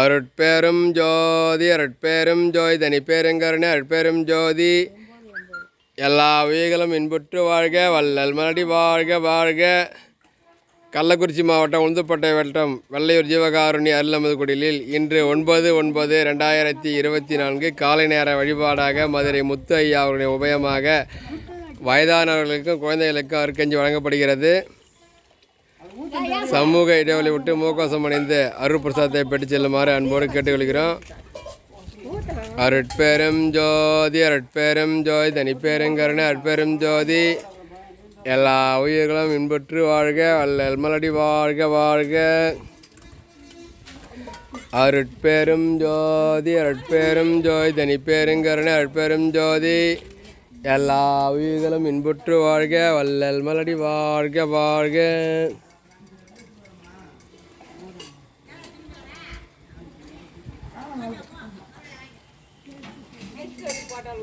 அருட்பேரும் ஜோதி அருட்பேரும் ஜோதி தனி பேருங்கருணை அருட்பேரும் ஜோதி. எல்லா உயிர்களும் இன்புற்று வாழ்க வள்ளல் மலடி வாழ்க வாழ்க. கள்ளக்குறிச்சி மாவட்டம் உளுந்துப்பட்டை வட்டம் வெள்ளையூர் ஜீவகாருணி அருளமது குடிலில் இன்று ஒன்பது ஒன்பது ரெண்டாயிரத்தி இருபத்தி நான்கு காலை நேர வழிபாடாக மதுரை முத்து ஐயா அவருடைய உபயமாக வயதானவர்களுக்கும் குழந்தைகளுக்கும் அருக்கஞ்சி வழங்கப்படுகிறது. சமூக இடைவெளி விட்டு முகவாசம் அடைந்து அருள் பிரசாதத்தை செல்லுமாறு அன்போடு கேட்டுக்கொள்கிறோம். அருட்பெரும் ஜோதி அருட்பெரும் ஜோதி தனிப்பெருங்கருணை அருட்பெரும் ஜோதி. எல்லா உயிர்களும் இன்புற்று வாழ்க வள்ளல் மலடி வாழ்க வாழ்க. அருட்பெரும் ஜோதி அருட்பெரும் ஜோதி தனிப்பெருங்கருணை அருட்பெரும் ஜோதி. எல்லா உயிர்களும் இன்புற்று வாழ்க வள்ளல் மலடி வாழ்க வாழ்க. போட்டால்